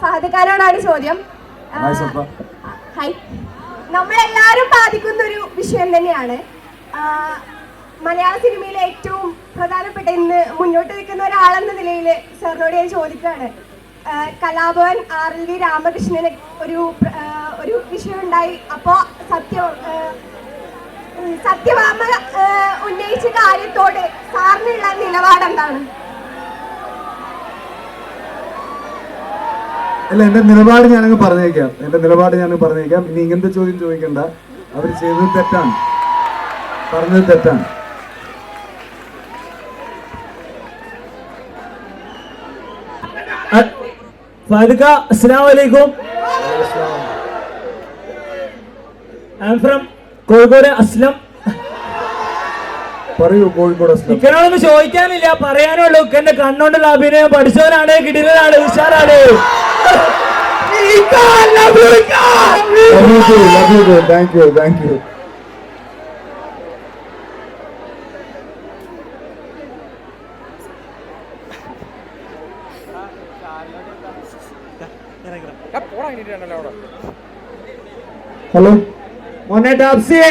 ഫഹദ് ചോദ്യം. ഹൈ. നമ്മളെല്ലാവരും ബാധിക്കുന്ന ഒരു വിഷയം തന്നെയാണ്. മലയാള സിനിമയിലെ ഏറ്റവും പ്രധാനപ്പെട്ട ഇന്ന് മുന്നോട്ട് നിൽക്കുന്ന ഒരാളെന്ന നിലയിൽ സാറിനോട് ഞാൻ ചോദിക്കുകയാണ്. കലാഭവൻ ആർ എൽ വി രാമകൃഷ്ണന് ഒരു ഒരു വിഷയം ഉണ്ടായി. അപ്പോൾ സത്യ സത്യവാമ സത്യഭാമ ഉന്നയിച്ച കാര്യത്തോട് സാറിനുള്ള നിലപാട് അല്ല എന്റെ നിലപാട് ഞാനങ്ങ് പറഞ്ഞേക്കാം. എന്റെ നിലപാട് ഞാൻ പറഞ്ഞേക്കാം. ഇനി ഇങ്ങനത്തെ ചോദ്യം ചോദിക്കണ്ട. അവർ ചെയ്തത് തെറ്റാണ്. പറഞ്ഞത് തെറ്റാണ്. ഫാദിക അസ്സാം വലൈക്കും I'm from Kozhikode Aslam. പറയൂ കോഴിക്കോട് ഇക്കനോടൊന്നും ചോദിക്കാനില്ല. പറയാനുള്ളൂ. ഇക്കന്റെ കണ്ണോണ്ടുള്ള അഭിനയം പഠിച്ചവനാണ് കിടിലനാണ് ഉഷാറാണ്. Thank you thank you hello മോനെ ടാപ്സിയെ